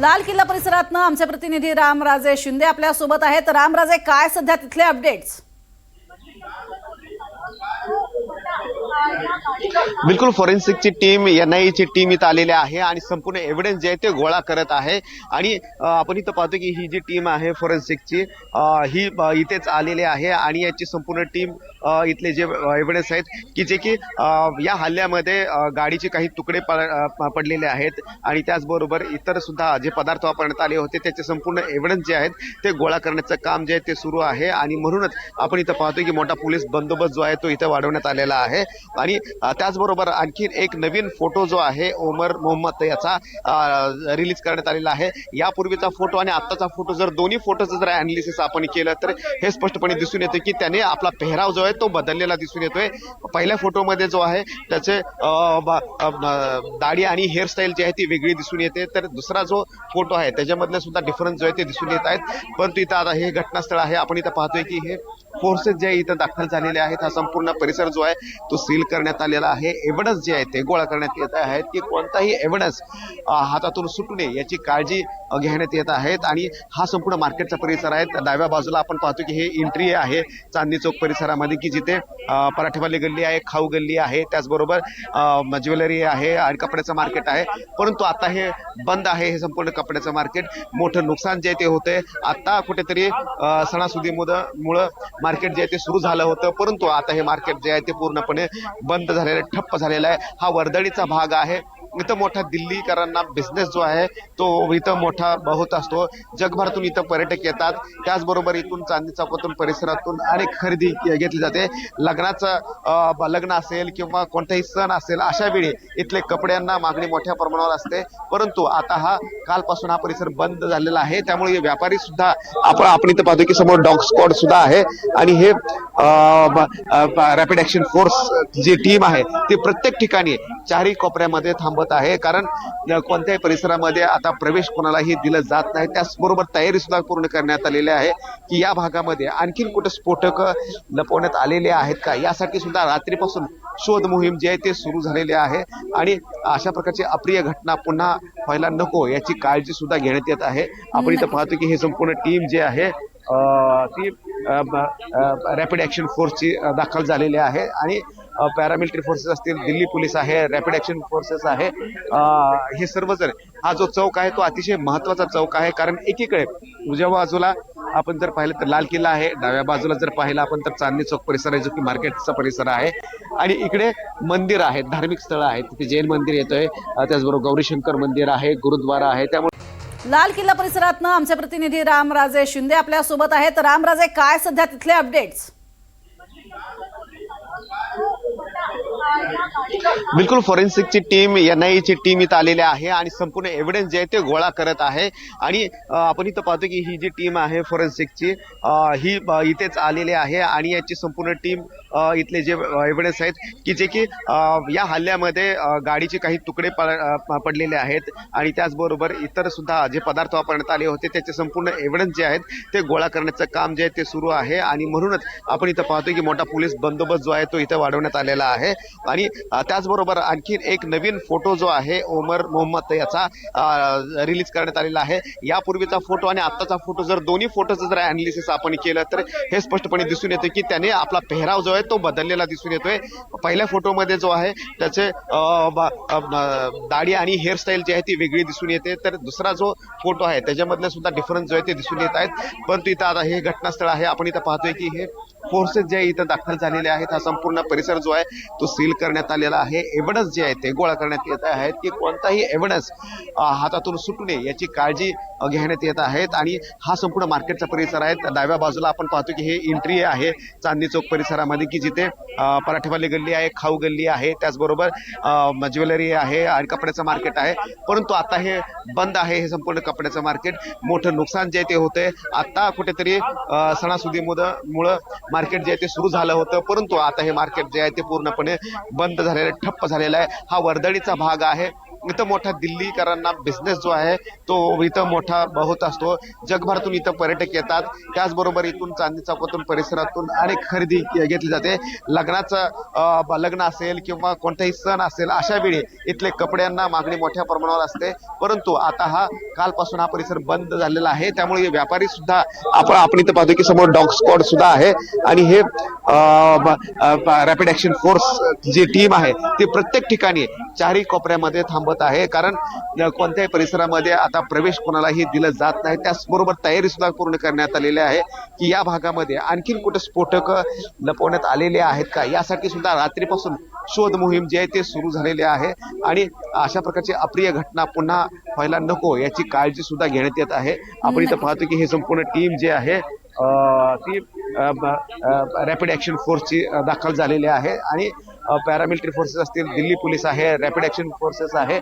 लाल किल्ला परिसरात आमचे प्रतिनिधी रामराजे शिंदे आपल्यासोबत आहेत. रामराजे काय सध्या तिथले अपडेट्स बिलकुल फॉरेन्सिकची टीम एन आय ची टीम इथं आलेली आहे आणि संपूर्ण एव्हिडन्स जे आहे ते गोळा करत आहे. आणि आपण इथं पाहतो की ही जी टीम आहे फॉरेन्सिकची ही इथेच आलेली आहे आणि याची संपूर्ण टीम इथले जे एव्हिडन्स आहेत की जे की या हल्ल्यामध्ये गाडीचे काही तुकडे प- पडलेले आहेत आणि त्याचबरोबर इतर सुद्धा जे पदार्थ वापरण्यात आले होते त्याचे संपूर्ण एव्हिडन्स जे आहेत ते गोळा करण्याचं काम जे आहे ते सुरू आहे. आणि म्हणूनच आपण इथं पाहतो की मोठा पोलीस बंदोबस्त जो आहे तो इथं वाढवण्यात आलेला आहे. आणि त्याचबरोबर आणखी एक नवीन फोटो जो आहे ओमर मोहम्मद याचा रिलीज करण्यात आलेला आहे. यापूर्वीचा फोटो आणि आत्ताचा फोटो जर दोन्ही फोटोचं जर अनालिसिस आपण केलं तर हे स्पष्टपणे दिसून येतं की त्याने आपला पेहराव जो आहे तो बदललेला दिसून येतोय. पहिल्या फोटोमध्ये जो आहे त्याचे अ, दाढी आणि हेअरस्टाईल जी आहे ती वेगळी दिसून येते. तर दुसरा जो फोटो आहे त्याच्यामधले सुद्धा डिफरन्स जो आहे ते दिसून येत आहेत. परंतु इथं आता हे घटनास्थळ आहे. आपण इथं पाहतोय की हे फोर्सेस जे इथं दाखल झालेले आहेत हा संपूर्ण परिसर जो आहे तो सील करण्यात आलेला आहे. एव्हिडन्स जे आहे ते गोळा करण्यात येत आहेत की कोणताही एव्हिडन्स हातातून सुटू नये याची काळजी घेण्यात येत आहेत. आणि हा संपूर्ण मार्केटचा परिसर आहे. डाव्या बाजूला आपण पाहतो की हे एंट्री आहे चांदणी चौक परिसरामध्ये की जिथे पराठेवाली गल्ली आहे खाऊ गल्ली आहे. त्याचबरोबर ज्वेलरी आहे आणि कपड्याचं मार्केट आहे. परंतु आता हे बंद आहे हे संपूर्ण कपड्याचं मार्केट मोठं नुकसान जे आहे ते होतंय. आता कुठेतरी अ, सणासुदीमुळं मार्केट जे आहे ते सुरू झालं होतं परंतु आता हे मार्केट जे आहे ते पूर्णपणे बंद झालेलं आहे ठप्प झालेलं आहे. हा वर्दळीचा भाग आहे. इथं मोठा दिल्लीकरांना बिझनेस जो आहे तो इथं मोठा होत असतो. जगभरातून इथं पर्यटक येतात. त्याचबरोबर इथून चांदी चौकातून परिसरातून अनेक खरेदी घेतली जाते. लग्नाचं लग्न असेल किंवा कोणताही सण असेल अशा वेळी इथले कपड्यांना मागणी मोठ्या प्रमाणावर असते. परंतु आता हा कालपासून हा परिसर बंद झालेला आहे. त्यामुळे व्यापारी सुद्धा आपण आपण इथं पाहतो की समोर डॉग स्क्वॉड सुद्धा आहे. आणि हे रॅपिड ऍक्शन फोर्स जी टीम आहे ती प्रत्येक ठिकाणी चारही कोपऱ्यामध्ये थांबत आहे. कारण कोणत्याही परिसरामध्ये आता प्रवेश कोणालाही दिलं जात नाही. त्याचबरोबर तयारी सुद्धा पूर्ण करण्यात आलेली आहे की या भागामध्ये आणखीन कुठे स्फोटक लपवण्यात आलेले आहेत का? यासाठी सुद्धा रात्रीपासून शोध मोहीम जी आहे ते सुरू झालेली आहे. आणि अशा प्रकारची अप्रिय घटना पुन्हा व्हायला नको याची काळजी सुद्धा घेण्यात येत आहे. आपण इथं पाहतो की हे संपूर्ण टीम जे आहे ती रॅपिड ऍक्शन फोर्सची दाखल झालेली आहे. आणि पॅरामिलिटरी फोर्सेस असतील दिल्ली पोलीस आहे रॅपिड ॲक्शन फोर्सेस आहे. हे सर्व जर हा जो चौक आहे तो अतिशय महत्त्वाचा चौक आहे. कारण एकीकडे उजव्या बाजूला आपण जर पाहिलं तर लाल किल्ला आहे. डाव्या बाजूला जर पाहिलं आपण तर चांदणी चौक परिसर आहे जो की मार्केटचा परिसर आहे. आणि इकडे मंदिर आहेत धार्मिक स्थळ आहेत. तिथे जैन मंदिर येतोय. त्याचबरोबर गौरीशंकर मंदिर आहे गुरुद्वारा आहे. त्यामुळे लाल किल्ला परिसरात आमचे प्रतिनिधी रामराजे शिंदे आपल्यासोबत आहेत. रामराजे काय सध्या तिथले अपडेट्स बिलकुल फॉरेन्सिकची टीम एन आय ची टीम इथं आलेली आहे आणि संपूर्ण एव्हिडन्स जे आहे ते गोळा करत आहे. आणि आपण इथं पाहतो की ही जी टीम आहे फॉरेन्सिकची ही इथेच आलेली आहे आणि याची संपूर्ण टीम इथले जे एव्हिडन्स आहेत की जे की या हल्ल्यामध्ये गाडीचे काही तुकडे प- पडलेले आहेत आणि त्याचबरोबर इतर सुद्धा जे पदार्थ वापरण्यात आले होते त्याचे संपूर्ण एव्हिडन्स जे आहेत ते गोळा करण्याचं काम जे आहे ते सुरू आहे. आणि म्हणूनच आपण इथं पाहतो की मोठा पोलीस बंदोबस्त जो आहे तो इथं वाढवण्यात आलेला आहे. आणि त्याचबरोबर आणखी एक नवीन फोटो जो आहे ओमर मोहम्मद याचा रिलीज करण्यात आलेला आहे. यापूर्वीचा फोटो आणि आत्ताचा फोटो जर दोन्ही फोटोचं जर अनालिसिस आपण केलं तर हे स्पष्टपणे दिसून येतं की त्याने आपला पेहराव जो आहे तो बदललेला दिसून येतोय. पहिल्या फोटोमध्ये जो आहे त्याचे दाढी आणि हेअरस्टाईल जी आहे ती वेगळी दिसून येते. तर दुसरा जो फोटो आहे त्याच्यामधले सुद्धा डिफरन्स जो आहे ते दिसून येत आहेत. परंतु इथं आता हे घटनास्थळ आहे. आपण इथं पाहतोय की हे फोर्सेस जे इथं दाखल झालेले आहेत हा संपूर्ण परिसर जो आहे तो सील करण्यात आलेला आहे. एव्हिडन्स जे आहे ते गोळा करण्यात येत आहेत की कोणताही एव्हिडन्स हातातून सुटू नये याची काळजी घेण्यात येत आहेत. आणि हा संपूर्ण मार्केटचा परिसर आहे. त्या डाव्या बाजूला आपण पाहतो की हे एंट्री आहे चांदणी चौक परिसरामध्ये की जिथे पराठेवाली गल्ली आहे खाऊ गल्ली आहे. त्याचबरोबर ज्वेलरी आहे आणि कपड्याचं मार्केट आहे. परंतु आता हे बंद आहे हे संपूर्ण कपड्याचं मार्केट मोठं नुकसान जे आहे ते होतंय. आता कुठेतरी अ, सणासुदीमुळं मार्केट जे आहे ते सुरू झालं होतं परंतु आता हे मार्केट जे आहे ते पूर्णपणे बंद झालेलं आहे ठप्प झालेलं आहे. हा वर्दळीचा भाग आहे. इथं मोठा दिल्लीकरांना बिझनेस जो आहे तो इथं मोठा होत असतो. जगभरातून इथं पर्यटक येतात. त्याचबरोबर इथून चांदी चौकातून परिसरातून अनेक खरेदी घेतली जाते. लग्नाचं लग्न असेल किंवा कोणताही सण असेल अशा वेळी इथले कपड्यांना मागणी मोठ्या प्रमाणावर असते. परंतु आता हा कालपासून हा परिसर बंद झालेला आहे. त्यामुळे व्यापारी सुद्धा आपण आपण इथं पाहतो की समोर डॉग स्क्वॉड सुद्धा आहे. आणि हे रॅपिड ऍक्शन फोर्स जी टीम आहे ती प्रत्येक ठिकाणी चारही कोपऱ्यामध्ये थांबत आहे. कारण कोणत्याही परिसरामध्ये आता प्रवेश कोणालाही दिलं जात नाही. त्याचबरोबर तयारी सुद्धा पूर्ण करण्यात आलेली आहे की या भागामध्ये आणखीन कुठे स्फोटक लपवण्यात आलेले आहेत का? यासाठी सुद्धा रात्रीपासून शोध मोहीम जी आहे ते सुरू झालेली आहे. आणि अशा प्रकारची अप्रिय घटना पुन्हा व्हायला नको याची काळजी सुद्धा घेण्यात येत आहे. आपण इथं पाहतो की हे संपूर्ण टीम जे आहे ती रॅपिड ऍक्शन फोर्सची दाखल झालेली आहे. आणि पॅरामिलिटरी फोर्सेस असतील दिल्ली पोलीस आहे रॅपिड ॲक्शन फोर्सेस आहे.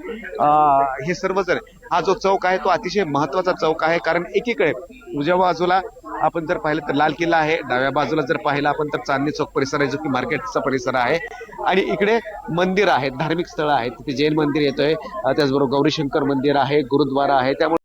हे सर्वजण हा जो चौक आहे तो अतिशय महत्त्वाचा चौक आहे. कारण एकीकडे उजव्या बाजूला आपण जर पाहिलं तर लाल किल्ला आहे डाव्या बाजूला जर पाहिलं आपण तर चांदणी चौक परिसर आहे जो की मार्केटचा परिसर आहे. आणि इकडे मंदिर आहेत धार्मिक स्थळं आहेत. तिथे जैन मंदिर येतोय त्याचबरोबर गौरीशंकर मंदिर आहे गुरुद्वारा आहे. त्यामुळे